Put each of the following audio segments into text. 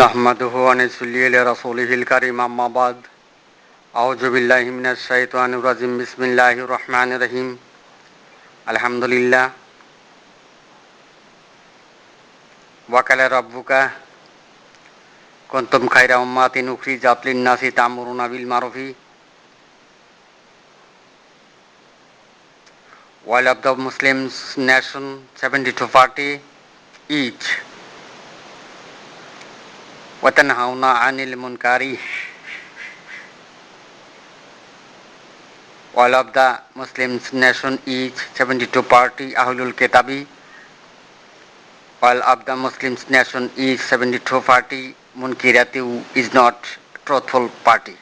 নাহমাদুহু আনিসুল্লিল রাসূলিহিল কারীম আম্মা বাদ আউযু বিল্লাহি মিনাশ শাইতানির রাজিম বিসমিল্লাহির রহমানির রহিম আলহামদুলিল্লাহ ওয়াকালা রাব্বুকা কুনতুম খায়রা উম্মাতিন উখরিজাত লিন-নাসি তা'মুরুনা বিল মারুফি while of the Muslims Nation 72 party each وتنهون عن المنكر All of the Muslims nation each 72 party Ahlul Kitabi All of the Muslims nation each 72 party Munkirati is not truthful party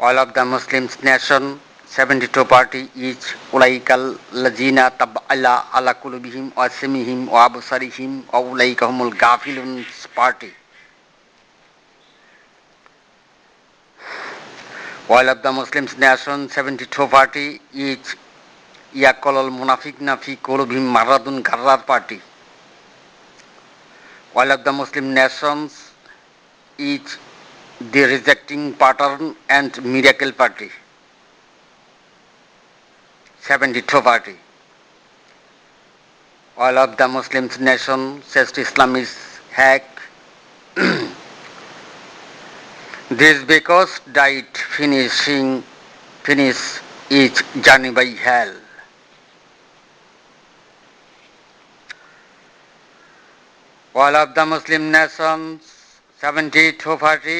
All of the Muslims nation seventy two party is উলাইকাল লজিনা তাব আল্লাহ আল্লাহ কুলবিহিম ও আসমিহিম ও আবসারিহিম ও উলাই কাহমুল গাফিল party while of the Muslims nation seventy two party is ইয়াকল মুনাফিক নাফি কলভিম মারাদুন গার্রার party while of the Muslim nations is the rejecting pattern and miracle party 72 party. All of the Muslim nation says Islam is hack. this because died finishing finish each journey by hell. All of the Muslim nations, 72 party,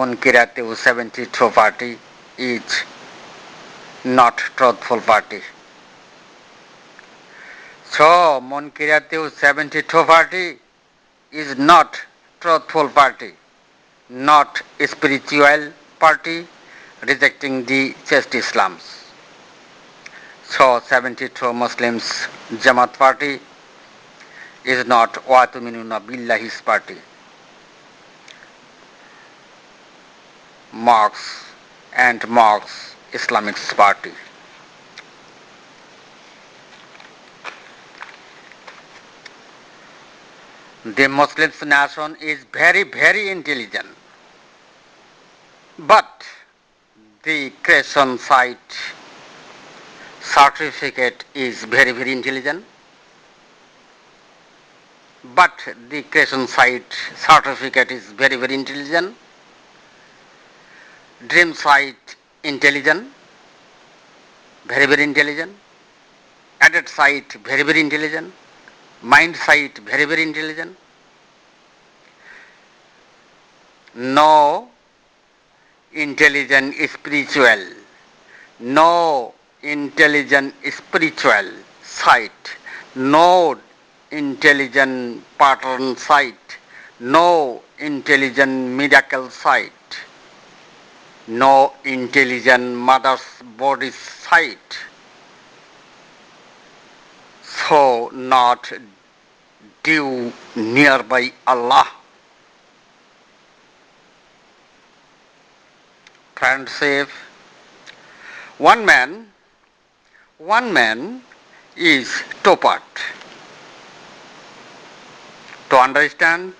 Munkirati 72 party is not truthful party. So Munkirati 72 party is not truthful party, not spiritual party rejecting the chaste Islams. So 72 Muslims Jamaat party is not Watuminuna Billahi's party. Marks and marks Islamic party The Muslim nation is very, very intelligent. But the creation site certificate is very, very intelligent. But the creation site certificate is very, very intelligent. Dream site intelligent, very very intelligent, added site very very intelligent, mind site very very intelligent. No intelligent spiritual, no intelligent spiritual site, no intelligent pattern site, no intelligent miracle site. no intelligent mother's body sight, so not due nearby Allah. Friendship. One man, one man is topart. To understand,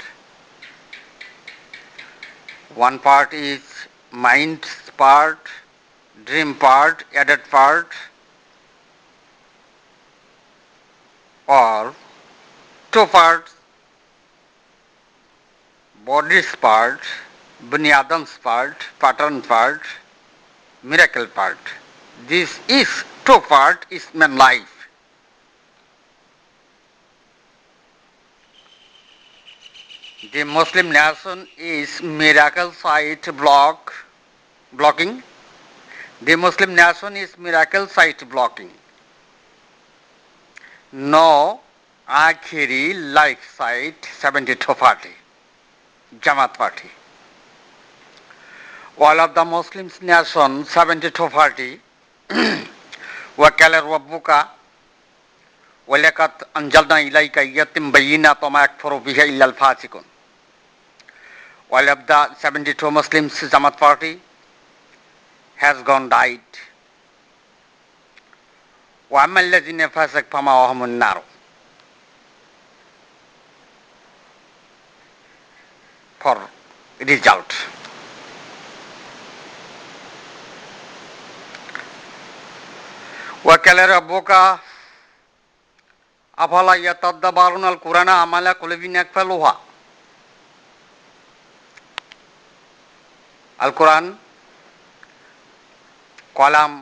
one part is mind part dream part adult part or two parts body's part Bani Adam's part pattern part miracle part this is two part is man life The Muslim nation is miracle site block blocking. The Muslim nation is miracle site blocking. No Akhiri like site 72 party, Jamaat party. All of the Muslims nation 72 party وكال ربك ولقد أنزلنا إليك آيات بينات وما يكفر بها إلا الفاسقون All of the 72 Muslims Jamaat party has gone died. وأما الذين فاسق فمأواهم النار for result. وكل ربك أفلا يتدبرون القرآن أم على قلوب يقفلوها আল কোরআন কলাম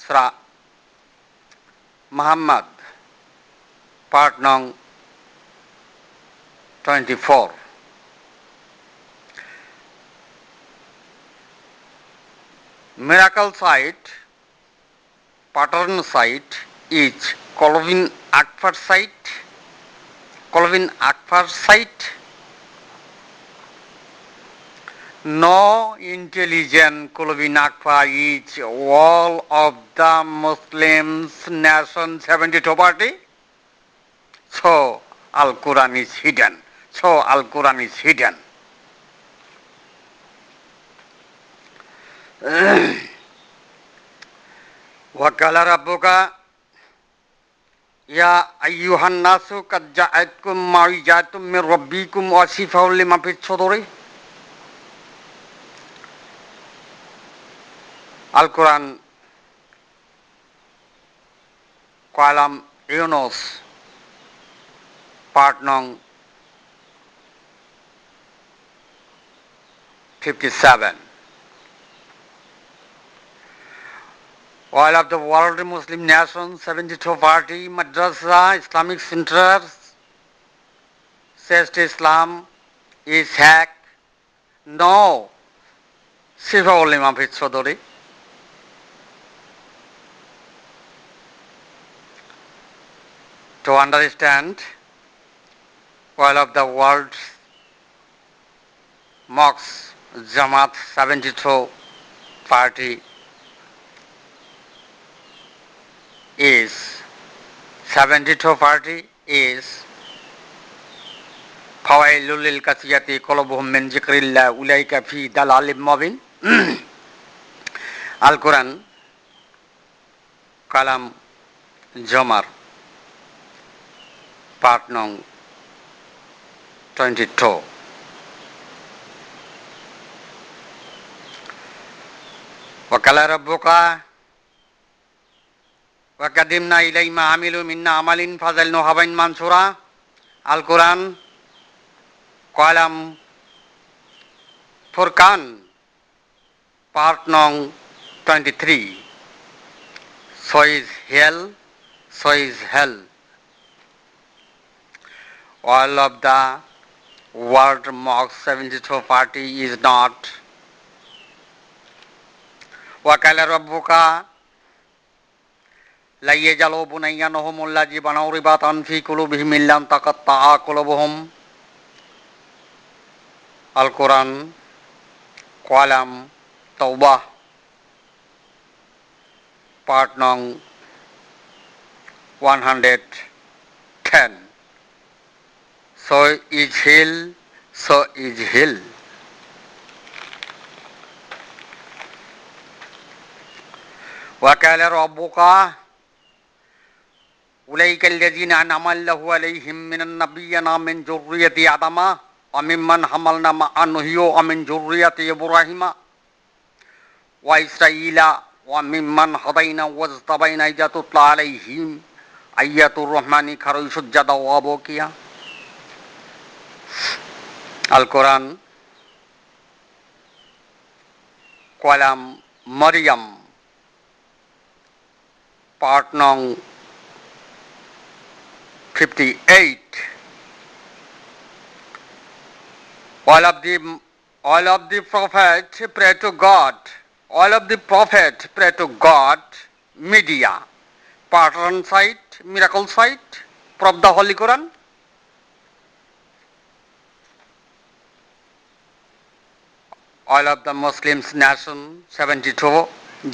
সরা Mohammad part নং twenty four miracle site pattern site is কলভিন আকফার site কলভিন আকফার site no intelligent Colvin Akbar is all of the Muslims nation 72 party so Al Quran is hidden so Al Quran is hidden وقال ربك يا أيها الناس قد جاءتكم موعظة من ربكم وشفاء لما في الصدور আল কোরআন কয়ালাম Yunus part নং fifty seven All of the world Muslim nations, 72 party, madrasa, Islamic centers, says Islam is hack. No, Sifa Imam Fitz Chaudhary. to understand all of the world's mocks Jamaat 72 party is 72 party is ফাওয়াইলুল কাসিয়াতি কলবুহুম মিন জিকরিল্লাহ উলাইকা ফি দালালিম মুবিন আল কোরআন কালাম জমার part নং twenty two وقال ربك وقدمنا إلي ما عملوا منا عمل فزلنا هبين منصورا القرآن কলাম ফুরকান পার্ট নং twenty three so is hell so is hell all of the world Mark 72 party is not. وَكَلَ رَبُّكَ لا يجعلوا بنيانهم الذي بنوا رباطا في قلوبهم إلا أن تقطع قلوبهم القرآن قلم توبة part nong 110 স ইজ হিল স ইজ হিল وقال ربك أولئك الذين أنعم الله عليهم من النبيين من ذرية آدم وممن حملنا مع نوح ومن ذرية إبراهيم وإسرائيل وممن هدينا واجتبينا إذا تتلى عليهم আয়াতুর রহমানি খারুই সজ্জাদা ওয়াবকিয়া আল কোরআন কলাম মরিয়াম পার্ট নং fifty eight all of the all of the prophet pray to God all of the prophet pray to God media pattern site miracle site prove the holy Quran all of the Muslims nation 72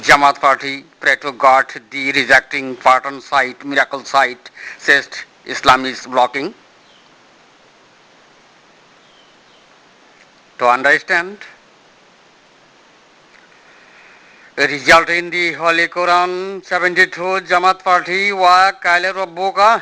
Jamaat party pray to God the rejecting Patan site miracle site says Islam is blocking to understand result in the Holy Quran 72 Jamaat party wa kale rabbuka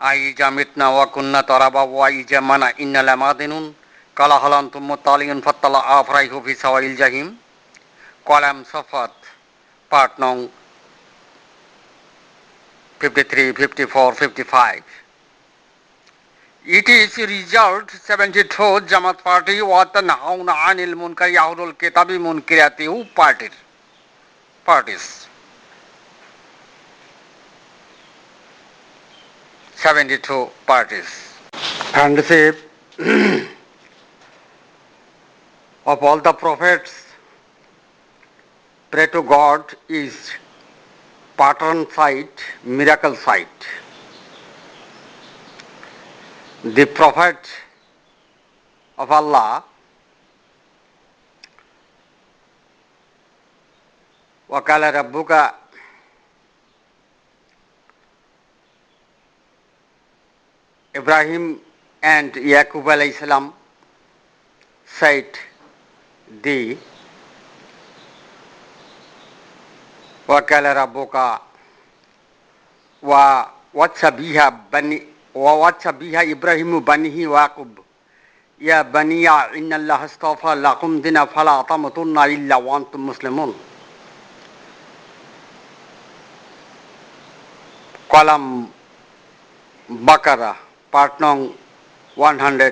وقال ربك أإذا متنا وكنا ترابا وإذا منا إن لمادنون قال هل أنتم مطلعون فاطلع أفريه في سواء الجحيم column Safat part নং 53, 54, 55. It is result 72 Jamaat party وتنهون عن المنكر يهود الكتاب منكراته party parties. 72 parties. Friendship of all the prophets pray to God is pattern site, miracle site. The Prophet of Allah وقال ربك Ibrahim and Yaqub alayhi salam said the وكال ربك ووصى بها بني ووصى بها إبراهيم بنيه ويعقوب يا بني إن الله اصطفى لكم دين فلا تموتن إلا وأنتم مسلمون column বাকারা part nong 132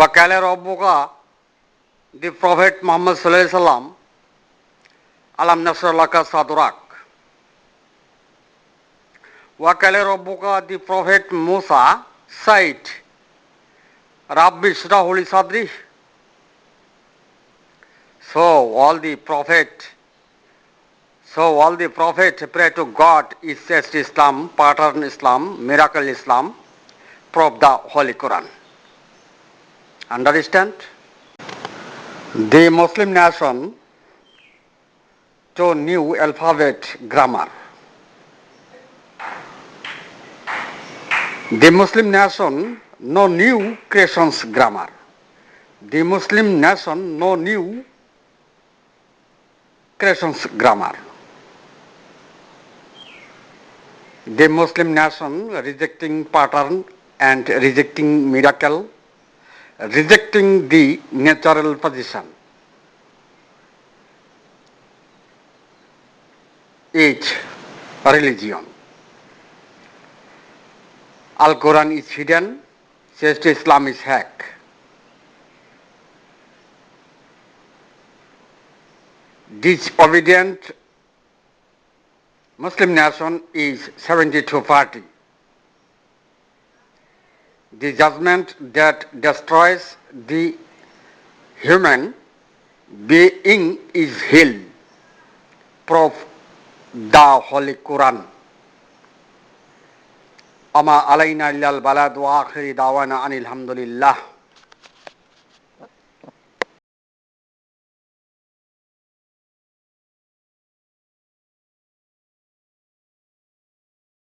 wakala rabbuka the prophet muhammad sallallahu alaihi wasallam alam nasrallaka sadrak wakala rabbuka the prophet musa said rabbi shrah li sadri so all the prophet So all the prophets pray to God is just Islam, pattern Islam, miracle Islam, from the Holy Quran. Understand? The Muslim nation to new alphabet grammar. The Muslim nation no new creations grammar. The Muslim nation no new creations grammar. The Muslim nation rejecting pattern and rejecting miracle, rejecting the natural position. Each religion. Al Quran is hidden, says to Islam is hack. Disobedient Muslim nation is 72 party. the judgment that destroys the human being is hell. Proof the Holy Quran. أما علينا إلا البلد وآخر دعوانا أن الحمد لله